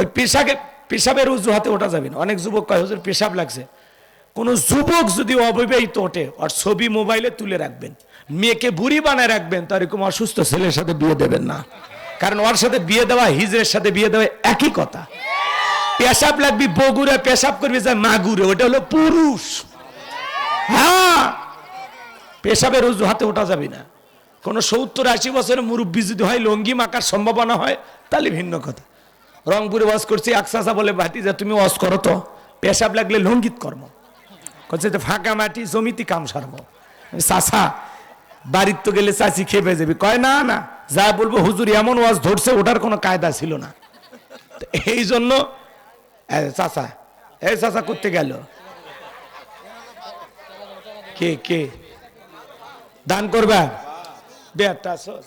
ওই পেশাকে, পেশাবের অজুহাতে ওঠা যাবে না। অনেক যুবক কয়, হুজুর, পেশাব লাগছে। কোনো যুবক যদি অবিবাহিত ওঠে ওর ছবি মোবাইলে তুলে রাখবেন, মেয়েকে বুড়ি বানায় রাখবেন, তো এরকম অসুস্থ ছেলের সাথে বিয়ে দেবেন না। কারণ ওর সাথে বিয়ে দেওয়া হিজরের সাথে বিয়ে দেওয়া একই কথা। পেশাব লাগবি বগুড়ে পেশাব করবি, যায় মাগুরে, ওটা হলো পুরুষ। হ্যাঁ পেশাবের অজুহাতে ওঠা যাবে না। কোনো সত্তর আশি বছরের মুরব্বী যদি হয়, লঙ্গি মাকার সম্ভাবনা হয়, তাহলে ভিন্ন কথা। রংপুরে ওয়াজ করছি আকসাসা বলে ভাতি যে তুমি ওয়াজ করো তো। পেশাব লাগলে লঙ্গিত কর্ম করছে যে ফাঁকা মাটি জমিতে কাম সারবো। চাষা বাড়ির তো গেলে চাষি খেপে যাবি। কয় না না যা বলব হুজুর এমন ওয়াজ ধরছে ওটার কোনো কায়দা ছিল না। এই জন্য এ, চাচা এই চাচা করতে গেল। কে কে? দান করবা? সস।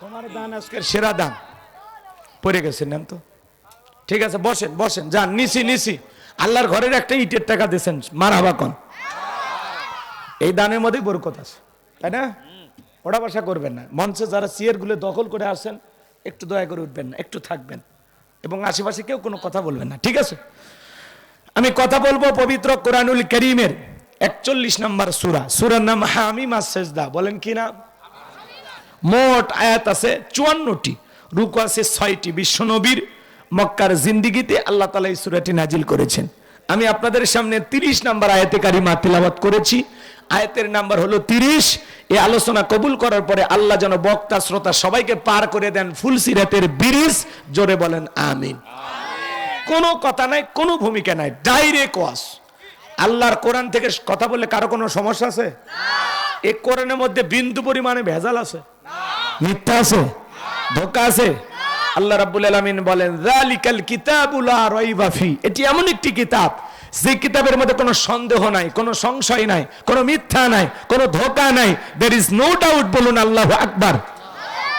তোমার দান আজকের সেরা দান। পড়ে গেছে নেন তো? ঠিক আছে, বসেন বসেন, যান, নিছি নিছি। আল্লাহর ঘরের একটা ইটের টাকা দিয়েছেন মারাবা কন। এই দানের মধ্যেই বরকত আছে, তাই না? ওটা বাসা করবেন না। মঞ্চে যারা চেয়ারগুলো দখল করে আসেন, একটু দয়া করে উঠবেন না, একটু থাকবেন। এবং আশেপাশে কেউ কোনো কথা বলবেন না, ঠিক আছে? আমি কথা বলব পবিত্র কোরআনুল করিমের একচল্লিশ নম্বর সুরা। সুরার নাম হামিমা সেজদা। বলেন কি না মোট আয়াত আছে চুয়ান্নটি। রুকু আছে ছয়টি বিশ্বনবীর মক্কার জিন্দিগিতে আল্লাহ তালা এই সুরাটি নাজিল করেছেন। আমি আপনাদের সামনে তিরিশ নাম্বার আয়াতে কারিমা তিলাবাত করেছি। আয়াতের নাম্বার হলো তিরিশ। এই আলোচনা কবুল করার পরে আল্লাহ যেন বক্তা শ্রোতা সবাইকে পার করে দেন ফুলসিরাতের বিরিজ। জোরে বলেন আমিন। কোনো কথা নাই কোনো ভূমিকা নাই ডাইরেক্ট ওয়াস আল্লাহর কোরআন থেকে কথা বললে কারও কোনো সমস্যা আছে? এই কোরআনের মধ্যে বিন্দু পরিমাণে ভেজাল আছে? মিথ্যা আছে? ধোকা আছে? আল্লাহ রাব্বুল আলামিন বলেন, যালিকাল কিতাবুল রাইবা ফি। এটি এমন একটি কিতাব, যে কিতাবের মধ্যে কোনো সন্দেহ নাই, কোনো সংশয় নাই, কোনো মিথ্যা নাই, কোনো ধোকা নাই। দের ইজ নো ডাউট বলুন আল্লাহু আকবার।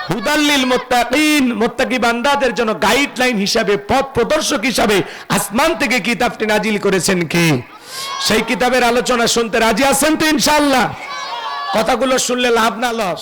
হুদাল্লিল মুত্তাকিন, মুত্তাকি বান্দাদের জন্য গাইডলাইন হিসাবে, পথ প্রদর্শক হিসাবে আসমান থেকে কিতাবটি নাজিল করেছেন কে? সেই কিতাবের আলোচনা শুনতে রাজি আছেন তো ইনশাআল্লাহ? কথাগুলো শুনলে লাভ না, লস।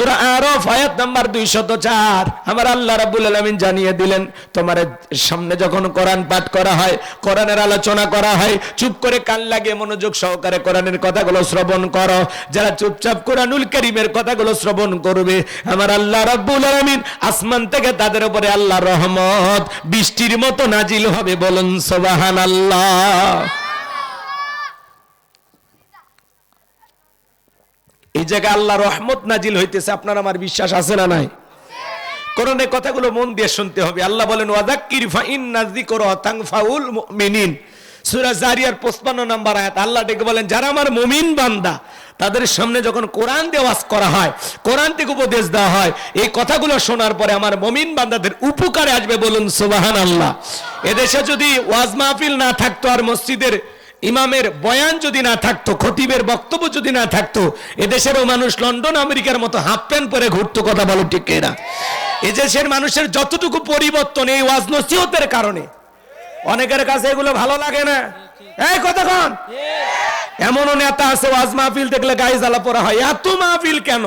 সূরা আরফ, আয়াত নাম্বার 204 আমার আল্লাহ রাব্বুল আলামিন জানিয়ে দিলেন, তোমার সামনে যখন কোরআন পাঠ করা হয়, কোরআনের আলোচনা করা হয়, চুপ করে কান লাগিয়ে মনোযোগ সহকারে কোরআনের কথাগুলো শ্রবণ করো। যারা চুপচাপ কোরআনুল কারীমের কথাগুলো শ্রবণ করবে, আমার আল্লাহ রাব্বুল আলামিন আসমান থেকে তাদের উপরে আল্লাহর রহমত বৃষ্টির মতো নাজিল হবে বলুন, সুবহানাল্লাহ। এই জায়গায় আল্লাহ রহমত নাজিল হইতেছে, আপনার আমার বিশ্বাস আছে না নাই? কোরআনের কথাগুলো মন দিয়ে শুনতে হবে। আল্লাহ বলেন ওয়াদাক্কির ফাইন নাযিকরা তানফাউল মুমিনিন। সূরা জারিয়ার 55 নাম্বার আয়াত, আল্লাহ ডেকে বলেন, যারা আমার মুমিন বান্দা, তাদের সামনে যখন কোরআন দেওয়াজ করা হয়, কোরআন থেকে উপদেশ দেওয়া হয়, এই কথাগুলো শোনার পরে আমার মুমিন বান্দাদের উপকারে আসবে বলুন সুবহানাল্লাহ। এদেশে যদি ওয়াজ মাহফিল না থাকতো আর মসজিদের ইমামের বয়ান যদি না থাকতো, খতিবের বক্তব্য যদি না থাকতো, এদেশেরও মানুষ লন্ডন, আমেরিকার মতো হাফ প্যান্ট পরে ঘুরতো, কথা বলো ঠিক এরা এদেশের মানুষের যতটুকু পরিবর্তন এই ওয়াজ নসিহতের কারণে, অনেকের কাছে এগুলো ভালো লাগে না। এই কতক্ষণ এমনও নেতা আছে, ওয়াজ মাহফিল দেখলে গায়ে জ্বালা পড়া হয়। এত মাহফিল কেন?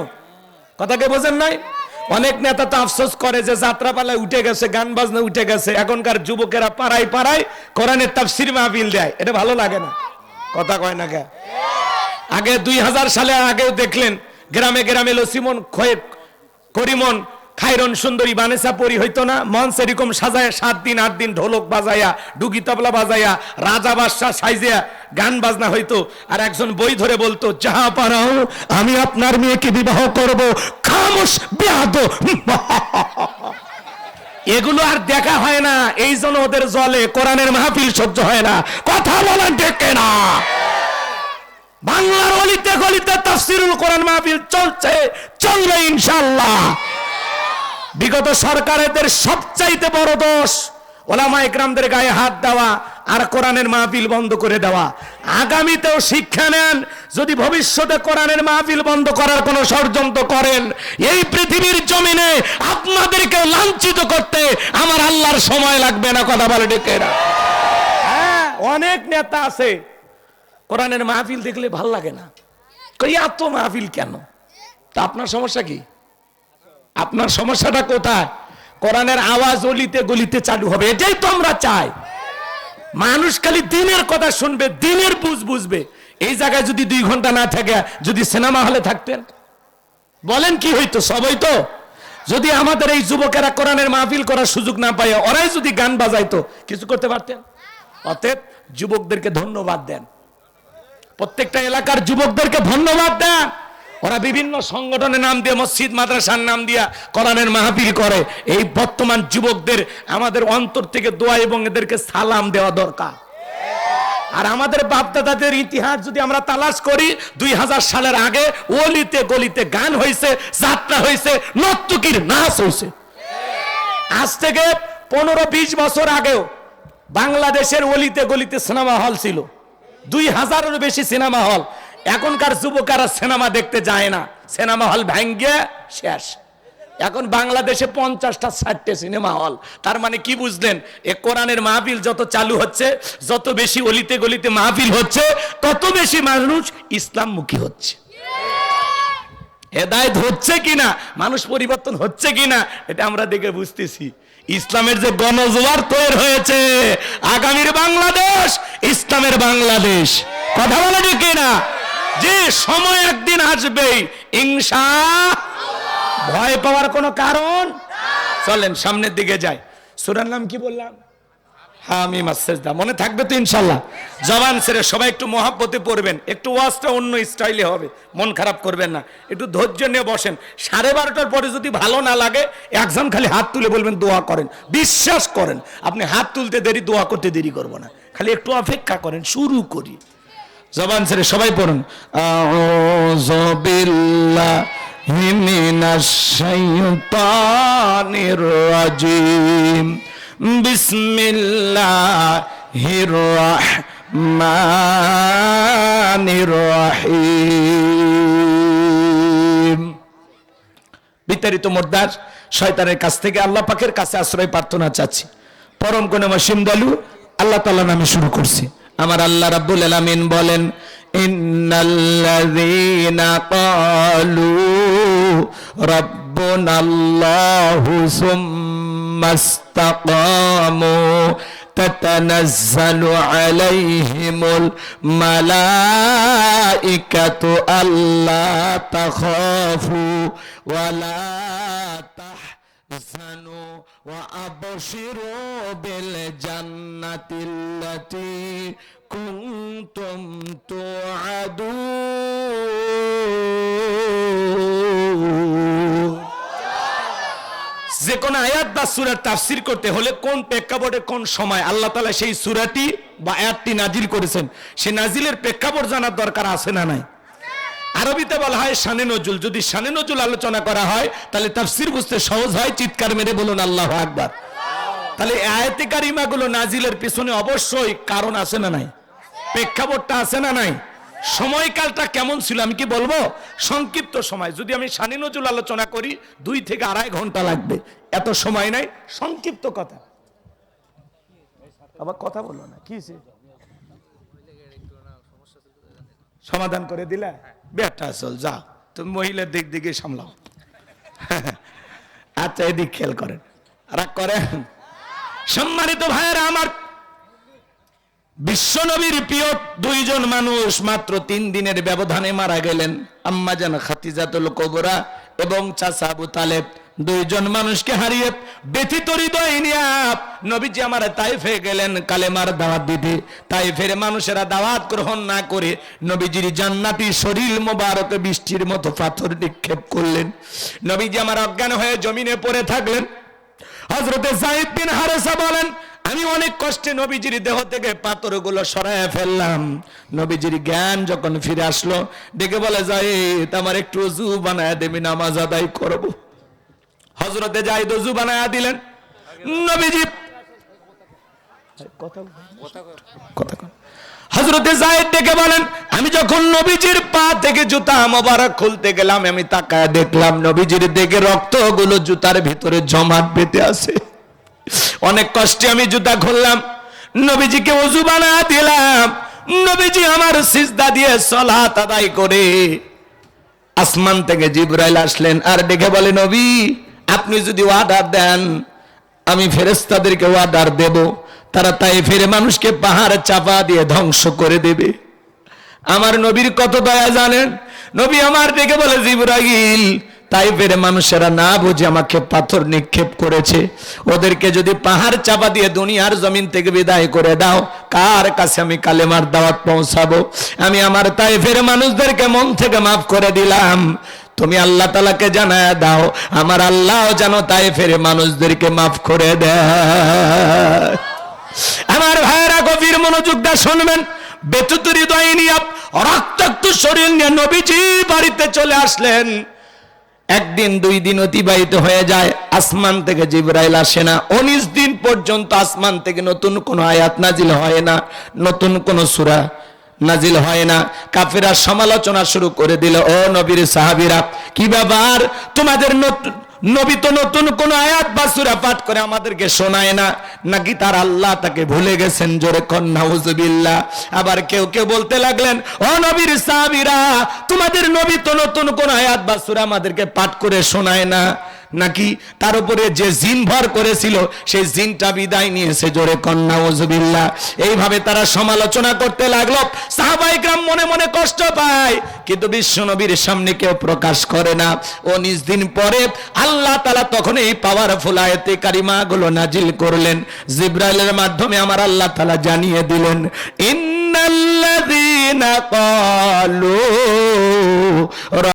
কথাকে বোঝেন নাই? অনেক নেতা তো আফসোস করে যে যাত্রাপালায় উঠে গেছে, গান বাজনা উঠে গেছে। এখনকার যুবকেরা পাড়ায় পাড়ায় কোরআনের তাফসির মাহফিল দেয়। এটা ভালো লাগে না। কথা কয় না কে? আগে দুই হাজার সালে আগেও দেখলেন, গ্রামে গ্রামে লসিমন খয়ে করিমন খাইরন সুন্দরী বানেসা পরি হইতো না মঞ্চ এরকম সাজায় সাত দিন, আট দিন ঢোলক বাজায়া, ডুগি তবলা বাজায়া, রাজা বাদশাহ সাইজিয়া গান বাজনা হইতো। আর একজন বই ধরে বলতো, যাহা পারাও, আমি আপনার মেয়েকে বিবাহ করব। খামোশ, বেয়াদ এগুলো আর দেখা হয় না, এই জন্য ওদের জলে কোরআনের মাহফিল সহ্য হয় না। কথা বলেন ডেকে না বাংলার অলিতে গলিতে তাফসিরুল কোরআন মাহফিল চলছে, চলবে ইনশাআল্লাহ। বিগত সরকারেদের সবচাইতে বড় দোষ ওলামা ইকরামদের গায়ে হাত দেওয়া আর কোরআনের মাহফিল বন্ধ করে দেওয়া। আগামীতেও শিক্ষা নেন, যদি ভবিষ্যতে কোরআনের মাহফিল বন্ধ করার কোনো ষড়যন্ত্র করেন, এই পৃথিবীর জমিনে আপনাদেরকে লাঞ্ছিত করতে আমার আল্লাহর সময় লাগবে না, কথা বলে ডেকে হ্যাঁ অনেক নেতা আছে, কোরআনের মাহফিল দেখলে ভালো লাগে না। এত মাহফিল কেন? তা আপনার সমস্যা কি? আপনার সমস্যাটা কোথায়? কোরআনের আওয়াজ অলিতে গলিতে চালু হবে, এটাই তো আমরা চাই। মানুষ খালি দিনের কথা শুনবে, দিনের বুঝ বুঝবে। এই জায়গায় যদি দুই ঘণ্টা না থাকে, যদি সিনেমা হলে থাকতেন? বলেন কি হইতো সবই তো? যদি আমাদের এই যুবকেরা কোরআনের মাহফিল করার সুযোগ না পায়, ওরাই যদি গান বাজাইতো, কিছু করতে পারতেন? অতএব যুবকদেরকে ধন্যবাদ দেন। প্রত্যেকটা এলাকার যুবকদেরকে ধন্যবাদ দেন। ওরা বিভিন্ন সংগঠনের নাম দিয়ে, মসজিদ, মাদ্রাসার নাম দিয়া কোরআনের মাহফিল করে। এই বর্তমান যুবকদের আমাদের অন্তর থেকে দোয়া এবং এদেরকে সালাম দেওয়া দরকার। আর আমাদের বাপদাদাদের ইতিহাস যদি আমরা তালাশ করি, দুই হাজার সালের আগে অলিতে গলিতে গান হয়েছে, যাত্রা হয়েছে, নর্তকীর নাচ হয়েছে। আজ থেকে পনেরো বিশ বছর আগেও বাংলাদেশের অলিতে গলিতে সিনেমা হল ছিল। দুই হাজারেরও বেশি সিনেমা হল। এখনকার যুবকেরা সিনেমা দেখতে যায় না। সিনেমা হল ভেঙ্গে শেষ। এখন বাংলাদেশে পঞ্চাশটা, ষাটটে সিনেমা হল। তার মানে কি বুঝলেন? এ কোরআনের মাহফিল যত চালু হচ্ছে, যত বেশি অলিতে গলিতে মাহফিল হচ্ছে, তত বেশি মানুষ ইসলামমুখী হচ্ছে। হেদায়ত হচ্ছে কিনা মানুষ পরিবর্তন হচ্ছে কিনা এটা আমরা দেখে বুঝতেছি। ইসলামের যে গণজোয়ার তৈরি হয়েছে, আগামীর বাংলাদেশ, ইসলামের বাংলাদেশ। কথা বলে ঠিক না যে সময় একদিন আসবেই ইনশা ভয় পাওয়ার কোনো কারণ? চলেন, সামনের দিকে যাই। সুরার নাম কি বললাম? মনে থাকবে তো ইনশাল্লাহ জবান ছেড়ে সবাই একটু মহাব্বতে পড়বেন। একটু ওয়াজটা অন্য স্টাইলে হবে। মন খারাপ করবেন না। একটু ধৈর্য নিয়ে বসেন। সাড়ে বারোটার পরে যদি ভালো না লাগে, একজন খালি হাত তুলে বলবেন, দোয়া করেন। বিশ্বাস করেন। আপনি হাত তুলতে দেরি, দোয়া করতে দেরি করব না। খালি একটু অপেক্ষা করেন, শুরু করি। জবান ছেড়ে সবাই পড়ুন। বিতাড়িত মোর্দার, শয়তানের কাছ থেকে আল্লাহ পাকের কাছে আশ্রয় প্রার্থনা চাচ্ছি। পরম কোন মাসিম দালু আল্লাহ তাআলা নামে শুরু করছি। আমার আল্লাহ রাব্বুল আলামিন বলেন ইন্নাল্লাযীনা ক্বালু রাব্বুনাল্লাহু সুম্মাস্তাকামু تتنزل عليهم الملائكة ألا تخافوا ولا تحزنوا وأبشروا بالجنة التي كنتم توعدون যে কোন আয়াত বা সুরার তাফসির করতে হলে কোন প্রেক্ষাপটে কোন সময় আল্লাহ তালা সেই সুরাটি বা আয়াতটি নাজিল করেছেন সেই নাজিলের প্রেক্ষাপট জানার দরকার আছে না নাই আরবিতে বলা হয় শানে নজুল। যদি শানে নজুল আলোচনা করা হয়, তাহলে তাফসির বুঝতে সহজ হয়, চিৎকার মেরে বলুন আল্লাহ আকবার। তাহলে আয়াতে কারিমাগুলো নাজিলের পিছনে অবশ্যই কারণ আছে না নাই? প্রেক্ষাপটটা আছে না নাই? সময়কালটা কেমন ছিল আমি কি বলব? সংক্ষিপ্ত সময়। যদি আমি শানি নজুল আলোচনা করি, দুই থেকে আড়াই ঘণ্টা লাগবে। এত সময় নাই, সংক্ষিপ্ত কথা। আবার কথা বলো না, কি? সমাধান করে দিলে? বেটা চল, যা। তুমি মহিলার দিক দিকে সামলাও। আচ্ছা এদিক খেয়াল করেন। রাগ করেন? সম্মানিত ভাইয়েরা, আমার বিশ্বনবীর প্রিয় দুইজন মানুষ মাত্র তিন দিনের ব্যবধানে মারা গেলেন। আম্মাজান খাতিজাতুল কবরা এবং চাচা আবু তালেব। দুইজন মানুষকে হারিয়ে ব্যথিত হৃদয় নবীজি আমার তাইফে গেলেন, কালেমার দাওয়াত দিতে। তাই তাইফের মানুষেরা দাওয়াত গ্রহণ না করে নবীজির জান্নাতি শরীর মোবারক বৃষ্টির মতো পাথর নিক্ষেপ করলেন। নবীজি আমার অজ্ঞান হয়ে জমিনে পড়ে থাকলেন। হজরতে সাহিদ বিন হারেসা বলেন, আমি অনেক কষ্টে নবীজির দেহ থেকে পাথরগুলো সরায় ফেললাম। নবীজির জ্ঞান যখন ফিরে আসলো, ডেকে বলে যাই আমার একটু অজু বানায় দেবি, নামাজ আদায় করব। হজরতে যাই অজু বানায় দিলেন। নবীজি। হজরতে জায়েদ ডেকে বলেন, আমি যখন নবীজির পা থেকে জুতা মোবারক খুলতে গেলাম, আমি তাকায় দেখলাম নবীজির দেখে রক্তগুলো জুতার ভিতরে জমাট বেঁধে আছে। অনেক কষ্টে আমি জুতা খুললাম। নবীজিকে অজু বানা দিলাম। নবীজি আমার সিজদা দিয়ে সলাত আদায় করে আসমান থেকে জিব্রাইল আসলেন। আর ডেকে বলে, নবী আপনি যদি অর্ডার দেন, আমি ফেরেস্তাদেরকে অর্ডার দেব। তারা তাই ফিরে মানুষকে পাহাড় চাপা দিয়ে ধ্বংস করে দেবে। আমার নবীর কত দয়া জানেন? নবী আমার ডেকে বলে, জিব্রাইল, তাই ফেরে মানুষেরা না বুঝে আমাকে পাথর নিক্ষেপ করেছে। ওদেরকে যদি পাহাড় চাপা দিয়ে দুনিয়ার জমিন থেকে বিদায় করে দাও, কার কাছে আমি কালেমার দাওয়াত পৌঁছাবো? আমি আমার তাই ফেরে মানুষদেরকে মন থেকে মাফ করে দিলাম। তুমি আল্লাহ তালাকে জানায় দাও, আমার আল্লাহ যেন তাই ফেরে মানুষদেরকে মাফ করে দেয়। আমার ভাইয়েরা গভীর মনোযোগ দিয়ে শুনবেন। বেতুত হৃদয় নিয়ে, রক্তাক্ত শরীর নিয়ে নবীজি বাড়িতে চলে আসলেন। একদিন, দুই দিন অতিবাহিত হয়ে যায়, আসমান থেকে জিব্রাইল আসে না। উনিশ দিন পর্যন্ত আসমান থেকে নতুন কোন আয়াত নাজিল হয় না, নতুন কোন সূরা নাজিল হয় না। কাফেরা সমালোচনা শুরু করে দিল, ও নবীর সাহাবীরা, কি ব্যাপার? তোমাদের নতুন নবী তো নতুন কোন আয়াত বা সূরা পাঠ করে আমাদেরকে শোনায় না। নাকি তার আল্লাহ তাকে ভুলে গেছেন জোরে কন্নাউজুবিল্লাহ আবার কেউ কেউ বলতে লাগলেন, ও নবীর সাহাবীরা, তোমাদের নবী তো নতুন কোন আয়াত বা সূরা আমাদেরকে পাঠ করে শোনায় না। নাকি তার উপরে যে জিন ভর করেছিল, সেই জিনটা বিদায় নিয়েছে জোরে কন্যা ওজবিল্লা এইভাবে তারা সমালোচনা করতে লাগল। সাহাবাইকরাম মনে মনে কষ্ট পায়, কিন্তু বিশ্ব নবীর সামনে কেউ প্রকাশ করে না। ও নিজ দিন পরে আল্লাহ তালা তখন এই পাওয়ারফুল আয়তে কারিমা গুলো নাজিল করলেন। জিব্রাইলের মাধ্যমে আমার আল্লাহ তালা জানিয়ে দিলেন, ইন্নাল্লাযীনা ক্বালু